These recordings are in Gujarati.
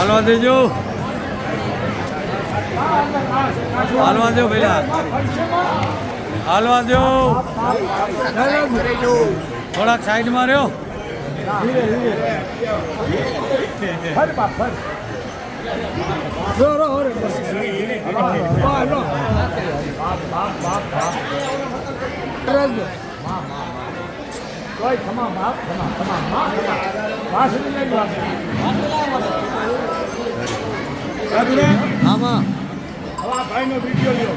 હાલવા દેજો હાલવા દો પેલા હાલવા દો થોડાક સાઈડમાં રહ્યો આમાં. ભાઈનો વીડિયો લ્યો.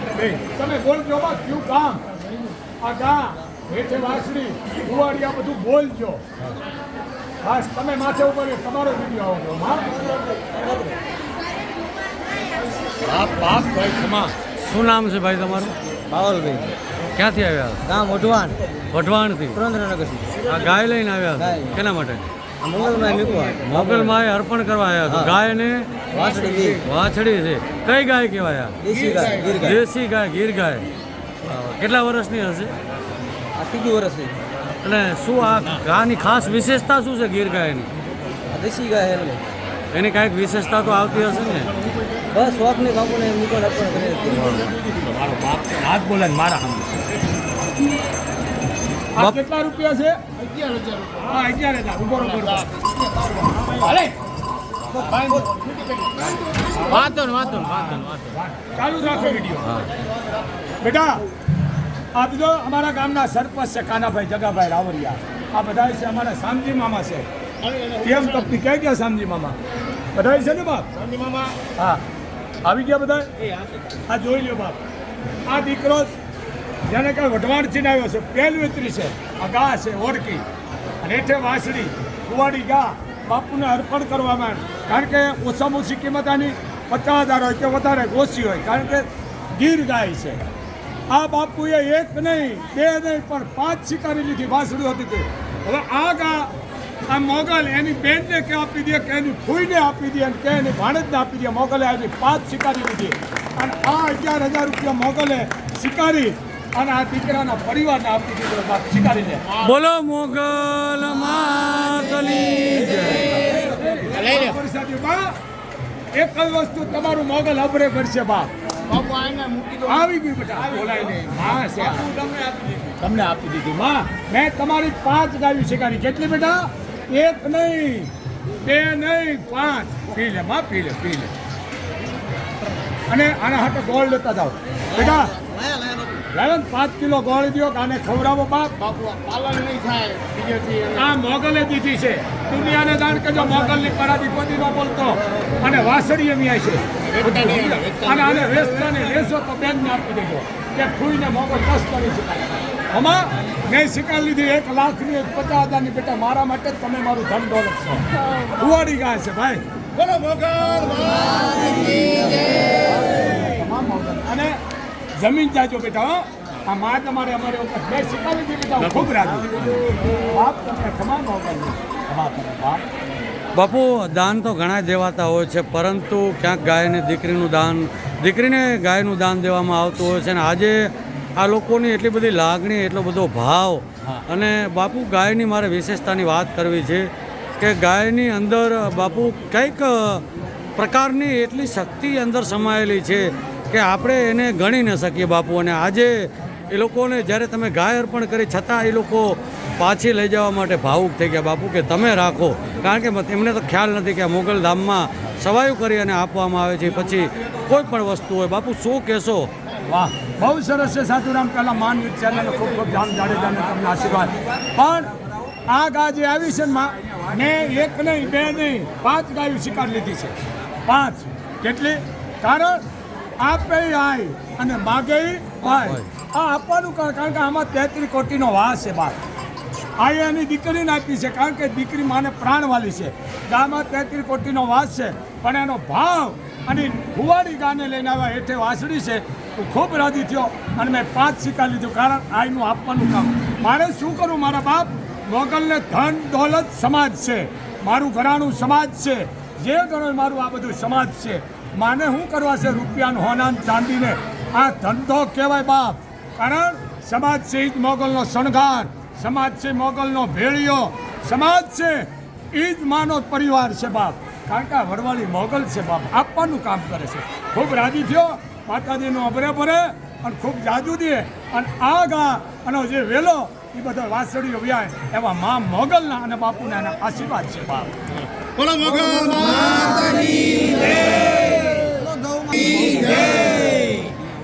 તમે બોલજો બા કયું કામ? આ ગા હેઠે વાસળી કુવાડિયા બધું બોલજો બસ તમે માથે ઉપર તમારો વીડિયો આવજો બાપ બાપ ભાઈ શું નામ છે ભાઈ તમારું? પાવલભાઈ ક્યાંથી આવ્યા? ગામ વઢવાણ. વઢવાણથી. સુરેન્દ્રનગરથી. આ ગાય લઈને આવ્યા? કેના માટે? મંગલમાં અર્પણ કરવા આવ્યા છો. ગાય બી વાછડી. છે. કઈ ગાય કહેવાય દેશી ગાય ગીર ગાય. કેટલા વર્ષની હશે? ત્રીજું વર્ષ છે. અને શું આ ગાયની ખાસ વિશેષતા શું છે ગીર ગાયની? દેશી ગાય એની કાંઈક વિશેષતા તો આવતી હશે ને? બસ શોખને બાપુને મૂકવા અર્પણ કરે મારો બાપ હાથ બોલે મારા સામે. કેટલા રૂપિયા છે? હા અગિયાર હજાર. ઊભો વાંધો. હાલે. ચાલુ રાખો વીડિયો. હા. બેટા આ બધો અમારા ગામના સરપંચ છે કાનાભાઈ જગાભાઈ રાવરિયા. આ બધા છે અમારા શામજી મામા છે. કેમ કંપની ક્યાં ગયા શામજી મામા? બધા છે ને બાપ? શામજી મામા. હા. આવી ગયા બધા આ જોઈ લ્યો બાપ. આ દીકરો જેને કઈ વઢવાણથી આવ્યો છે પહેલવેતરી છે, આ ગા છે ઓળકી અને હેઠે વાંસળી, કુવાડી ગા, બાપુને અર્પણ કરવામાં કારણ કે ઓછામાં ઓછી કિંમત આની પચાસ હજાર હોય કે વધારે ઓછી હોય, કારણ કે ગીર ગાય છે. આ બાપુએ એક નહીં, બે નહીં, પણ પાંચ શિકારી લીધી, વાંસળી હતી તે. હવે આ ગા, આ મોગલ, એની બેનને કે આપી દે, કે એની ફૂઈને આપી દે, અને કે એની ભાણેજને આપી દે, મોગલે આવી પાંચ શિકારી લીધી. અને આ અગિયાર હજાર રૂપિયા મોગલે શિકારી અને આ દીકરાના પરિવારને આપી દીધો બાપ શિકારીને બોલો મોગલ માતલી જય. એક જ વસ્તુ તમારું મોગલ અભરે કરશે બાપ. આવી ગયું બેટા. બોલાય નહીં. માં તમને આપી દીધી. માં મેં તમારી પાંચ ગાયું શીખાડી કેટલી બેટા? એક નહીં બે નહીં પાંચ. પી લે માં પી લે પી લે. અને આના હાથે ગોળ લેતા જાઓ. બેટા લાવો પાંચ કિલો ગોળ દો કે આને ખવડાવો બાપ. આ મોગલે દીધી છે. દુનિયાને જાણ કે જો મોગલની પરાધી કોઈ ન બોલતો. અને વાસળી એમ છે. અને આને વેચતા ને વેચો તો બેનને આપી દેજો. કે ફૂઈને મોગલ કસ કરી શકાય. આમાં મેં શિકાર લીધી એક લાખની એક પચાસ હજારની. બેટા મારા માટે જ તમે મારું ધન દોલત છો. કુવાડી ગાય છે ભાઈ. બોલો મોગલ. જમીન જાજો બેટા આ માં તમારે અમારે ઉપર બે શિકાર લીધી બેટા ખૂબ રાજી બાપ તમને સમાન બાપ. બાપુ દાન તો ઘણા દેવાતા હોય છે પરંતુ ક્યાંક ગાયને દીકરીનું દાન દીકરીને ગાયનું દાન દેવામાં આવતું હોય છે અને આજે આ લોકોની એટલી બધી લાગણી એટલો બધો ભાવ અને બાપુ ગાયની મારે વિશેષતાની વાત કરવી છે કે ગાયની અંદર બાપુ કંઈક પ્રકારની એટલી શક્તિ અંદર સમાયેલી છે કે આપણે એને ગણી ન શકીએ બાપુ. અને આજે એ લોકોને જ્યારે તમે ગાય અર્પણ કરી, છતાં એ લોકો પાછી લઈ જવા માટે ભાવુક થઈ ગયા. બાપુ, કે તમે રાખો. કારણ કે એમને તો ખ્યાલ નથી કે મોગલ ધામમાં સવાયું કરી અને આપવામાં આવે છે. પછી કોઈ પણ વસ્તુ હોય. બાપુ, શું કહેશો? વાહ, બહુ સરસ છે સાધુરામ પહેલાં માન ચેનલ ખૂબ ખૂબ જામ જાડેજાને તમને આશીર્વાદ. પણ આ ગા જે આવી છે મેં એક નહીં, બે નહીં, પાંચ ગાયું શિકાર લીધી છે. પાંચ. કેટલી? કારણ આપે આય અને માગે ભાઈ આ આપવાનું કારણ કે આમાં તેત્રીસ કોટીનો વાસ છે બાપ. આ એની દીકરીને આપી છે કારણ કે દીકરી માને પ્રાણવાલી છે. ગામાં તેત્રીસ કોટીનો વાસ છે પણ એનો ભાવ અને ફુવાડી ગાને લઈને આવ્યા હેઠે વાસળી છે. હું ખૂબ રાજી થયો અને મેં પાંચ સિક્કા લીધું કારણ આઈનું આપવાનું કામ. મારે શું કરું મારા બાપ? મોગલને ધન દોલત સમાજ છે. મારું ઘરાણું સમાજ છે. જે ગણો મારું આ બધું સમાજ છે. માને શું કરવા છે રૂપિયાનું હોનાન ચાંદીને? આ ધંધો કહેવાય બાપ. કારણ સમાજ છે ઈદ મોગલનો શણગાર, સમાજ છે મોગલનો ભેળિયો, સમાજ છે ઈદ માનો પરિવાર છે બાપ. કારણ કે આ વડવાળી મોગલ છે બાપ, આપવાનું કામ કરે છે. ખૂબ રાજી થયો, માતાજીનો અભરે ભરે અને ખૂબ જાદુ દે. અને આ ગા અને જે વેલો, એ બધો વાસળીઓ વ્યાય. એવા મા મોગલના અને બાપુના આશીર્વાદ છે બાપ. બોલો મોગલ માતાની જય. બોલો ગૌ માતા.